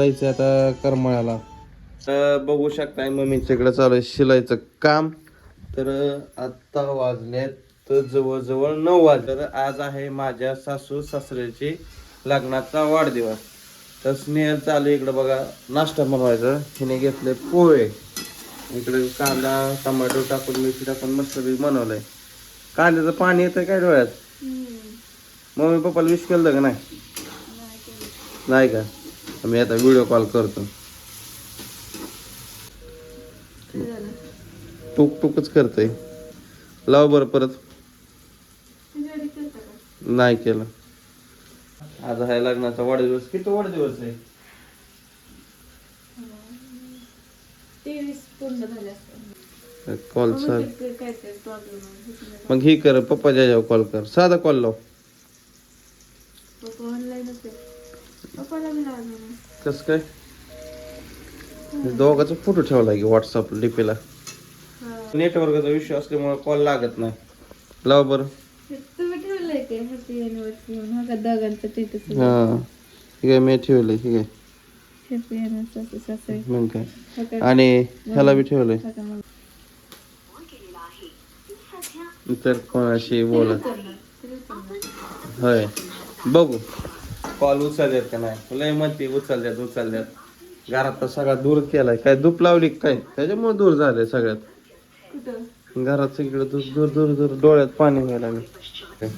जायचं आता करमळ्याला. तर बघू शकताय मम्मीच्याकडे चालू आहे शिलाईचं काम. तर आत्ता वाजले तर जवळजवळ नऊ वाजले. तर आज आहे माझ्या सासू सासऱ्याची लग्नाचा वाढदिवस. तर स्नेहल चालू इकडं बघा नाश्ता बनवायचा. हिने घेतले पोहे. इकडे कांदा टोमॅटो टाकून मिरची टाकून मस्त बनवलंय. कांद्याचं पाणी येतं काय डोळ्यात? मम्मी पप्पाला विश केलं का नाही? नाही का? मी आता व्हिडिओ कॉल करतो. टुक टुकच करतोय. लाव बरं परत. नाही केलं. आज आहे लग्नाचा वाढदिवस. किती वाढदिवस आहे? कॉल चाल. मग ही कर पप्पा जाऊ कॉल कर. साधा कॉल लाव पप्पा ऑनलाईनच आहे पप्पाला मी लावलं कस काय? दोघाचा फोटो ठेवला की व्हॉट्सअप डीपीला नेटवर्कचा विषय असल्यामुळे कॉल लागत नाही. लाव बरं. तुम्ही ठेवलंय ते हॅपी अॅनिव्हर्सरी म्हणून हा का दोघांचं स्टेटस हा. ठीक आहे मी ठेवलंय ठीक आहे हॅपी अॅनिव्हर्सरी सासरे मग काय? हा का? आणि ह्याला बी ठेवलंय. हा का मग? तर कोणाशी बोलत होय. बघू. कॉल उचलल्यात का नाही? लय म्हणते उचलल्यात उचलल्यात. घरात तर सगळा दूर केलाय. काय धूप लावली काय? त्याच्यामुळे दूर झालंय सगळ्यात. घरात सगळीकडे दूर दूर दूर दूर डोळ्यात पाणी व्हायला लागलं.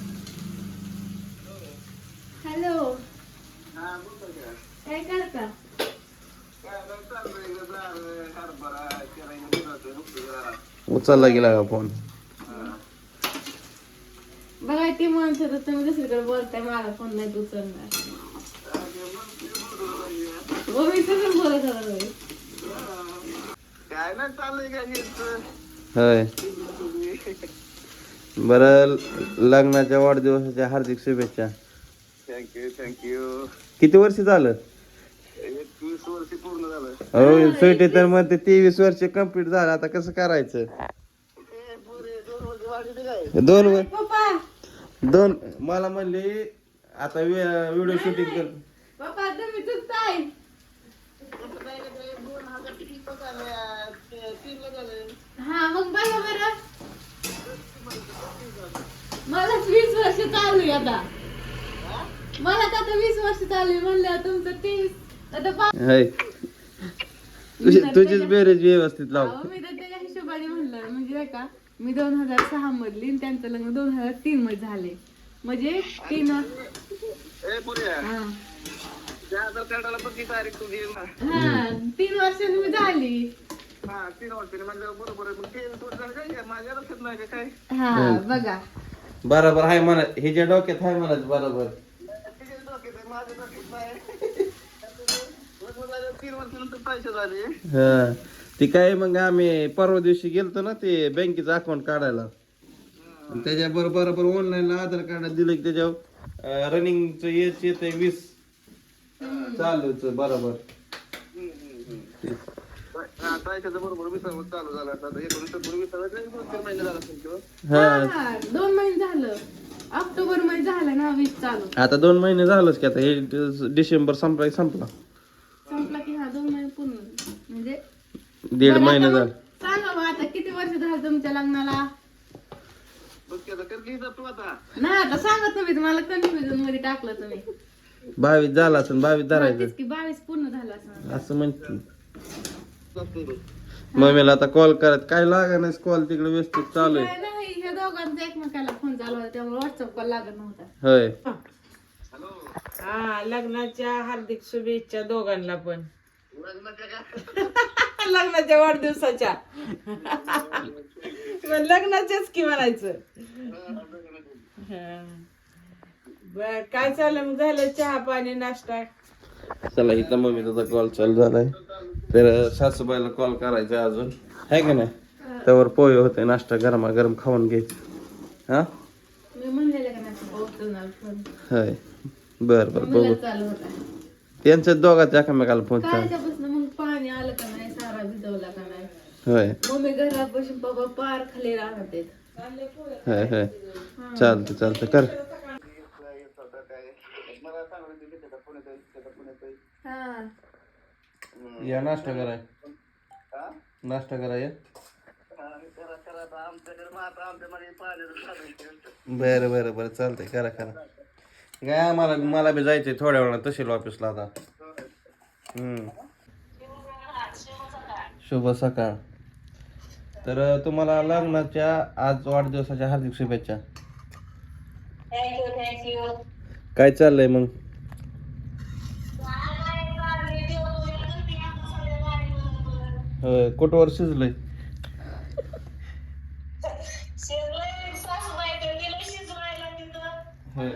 हॅलो. काय करता? उचलला गेला का फोन बघा ती म्हणत होतं तुम्ही दुसरीकडे बोलताय माझा फोन नाही उचलणार. हो मी सगळं बोलत होता तुम्ही होय. बरं लग्नाच्या वाढदिवसाच्या हार्दिक शुभेच्छा. थँक्यू थँक्यू किती वर्ष झालं? एकवीस वर्ष पूर्ण झालं. हो तर म्हणते तेवीस वर्ष कंप्लीट झालं. आता कसं करायचं? दोन वर पप्पा! दोन. मला म्हणले आता व्हिडिओ शूटिंग कर. पप्पा चुकताय. हा मग बघा बरं. मला वीस वर्ष चालू आहे आता. मला तर आता वीस वर्ष चालू आहे म्हणलं तुमचं तीस. आता हाय तुझी तुझीच बेरेज व्यवस्थित लाव. मी तर त्याच्या हिशोबाने म्हणलं म्हणजे नाही का मी दोन हजार सहा मधली आणि त्यांचं लग्न दोन हजार तीन मध्ये झाले. म्हणजे तीन हा. हा तीन वर्षांनी मी झाली. हा तीन वर्षांनी म्हणजे बरोबर आहे. मग ते तुझं झालं काय माझ्या लक्षात नाही का काय? हा बघा. बरोबर आहे म्हणा. हे ज्या डोक्यात आहे म्हणा बरोबर. तीन वर्षानंतर पैसे झाले. हा. ती काय मग आम्ही परवा दिवशी गेलतो ना ते बँकेचं अकाउंट काढायला. आणि त्याच्या बरोबर बरोबर ऑनलाईन आधार कार्ड दिलं की त्याच्यावर रनिंगचं येच येते वीस. चालूच बरोबर. दोन महिने झाला असेल किंवा? दोन महिने झालं. ऑक्टोबरमध्ये झालं ना वीस चालू. आता दोन महिने झालंच की आता हे डिसेंबर संपला संपला की हा दोन महिने पूर्ण म्हणजे दीड महिने झालं. सांगा आता किती वर्ष झालं तुमच्या लग्नाला? आता कधी जातो आता. नाही आता सांगा तुम्ही मला कन्फ्युजनमध्ये टाकलं तुम्ही. बावीस झाला असेल बावीस धरायचं. तेच की बावीस पूर्ण झालं असं असं म्हणते. मम्मीला आता कॉल करत काय लागा नाही कॉल तिकडे व्यवस्थित चालू आहे. काय नाही ह्या दोघांचा एकमेकाला फोन चालू होता त्यामुळे व्हॉट्सअप कॉल लागत नव्हता. होय. हा लग्नाच्या हार्दिक शुभेच्छा दोघांना पण. लग्नाच्या वाढदिवसाच्या. लग्नाच्याच की म्हणायचं? हा. बर काय चाललं मग झालं चहा पाणी नाश्ता? चला इथं मम्मीचा कॉल चालू झालाय. तर सासूबाईला कॉल करायचा अजून. आहे का नाही? त्यावर पोहे होते नाश्ता गरमा गरम खाऊन घे हा? मी म्हणलेलं का नाही उचलणार फोन होय. बर बर बघू. त्यांच्या दोघांच्या एकमेकाला फोन चालू. पाणी आलं का नाही? भिजवला का नाही? होय. मम्मी घरात बसून बाबा पार खाली राहत आहेत होय होय. चालतं चालतं कर. हा. या नाश्ता कराय? नाश्ता कराय. बरं बरं बरं. चालतंय करा करा. काय आम्हाला मला बी जायचंय थोड्या वेळा तहसील ऑफिसला आता. हम्म. शुभ सकाळ. तर तुम्हाला लग्नाच्या आज वाढदिवसाच्या हार्दिक शुभेच्छा. थँक्यू थँक्यू काय चाललंय मग? होय कुठवर शिजलंय? होय.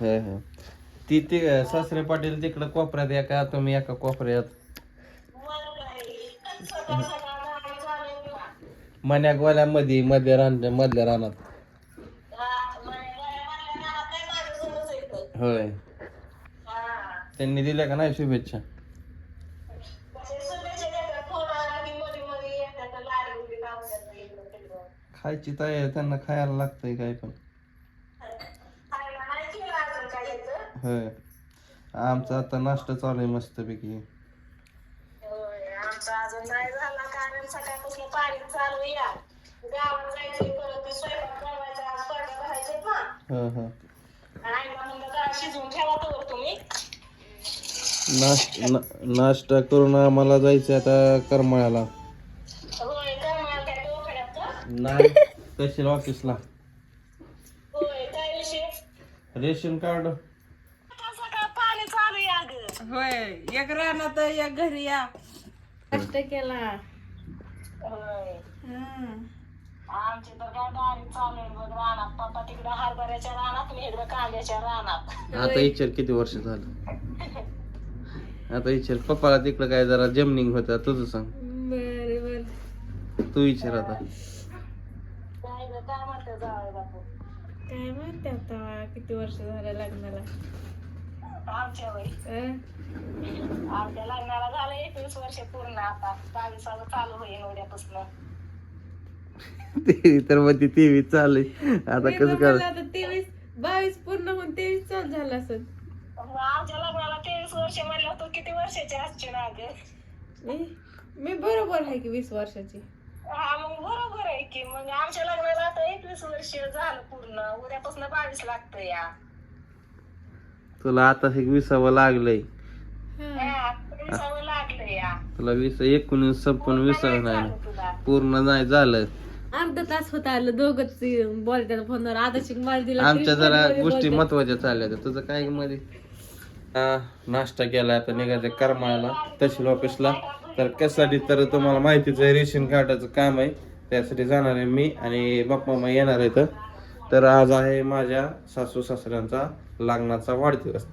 होय होय. ती ते सासरे पाटील तिकडं कोपऱ्यात एका तुम्ही एका कोपऱ्यात? मन्या गोल्यामध्ये मध्ये रान मधल्या रानात. होय. त्यांनी दिल्या का नाही शुभेच्छा? खायची तयारी त्यांना खायला लागतंय काय पण. होय. आमचा आता नाश्ता चालू आहे मस्तपैकी. आमचा सकाळपासून पाणी चालू आहे जायचंय परत ते स्वयंपाक बनवायचा भरायचे ना. हा हा. आणि मग म्हणलं डाळ शिजवून ठेवा तर तुम्ही. नाश ना- नाश्ता करून आम्हाला जायचं आता करमाळ्याला. होय काय मला काय डोक्यात का? नाही तहसील ऑफिसला. होय काय विषय? Ration card. सकाळ पाणी चालू आहे अगं. होय एक रानात एक घरी या. कष्ट केला. हं. आमची तर काय डाळी चालू आहे बघ रानात. पप्पा तिकडं हरभऱ्याच्या रानात मी इकडं कांद्याच्या रानात. आता इच्छर किती वर्ष झालं? आता इच्छर पप्पाला तिकडं काय जरा जमनिंग होता तुझं सांग. बर बर. तू विचार आता. काय गं, काय म्हणते बापू? काय म्हणते आता? किती वर्ष झालं लग्नाला? आमच्या वय? आमच्या लग्नाला झालं एकवीस वर्ष पूर्ण आता. बावीसावं चालू होईल उद्यापासून. ते तर मग ती तेवीस चालू आहे. आता मी कसं आता तेवीस बावीस पूर्ण होऊन तेवीस चालू झालं असत मग आमच्या लग्नाला तेवीस वर्ष म्हणलं तू किती वर्षाची असची ना ग मी मी बरोबर आहे की वीस वर्षाची? हा मग बरोबर आहे की. मग आमच्या लग्नाला आता एकवीस वर्ष झालं पूर्ण. उद्यापासून बावीस लागतं या. तुला आता हे विसावं लागलंय. तुला वीस एकोणीस संपून विसावं नाही पूर्ण नाही झालं. अर्धा तास होत आलं दोघच बोलतात फोनवर. आता दिला आमच्या जरा गोष्टी महत्त्वाच्या चालल्या होत्या. तुझं काय मध्ये? हा नाश्ता केला आता निघायचं करमाळ्याला तहसील ऑफिसला. तर कशासाठी तर तुम्हाला माहितीच आहे रेशन कार्डाचं काम आहे. त्यासाठी जाणार आहे मी आणि बाप्पा येणार आहेत. तर आज आहे माझ्या सासू सासऱ्यांचा लग्नाचा वाढदिवस.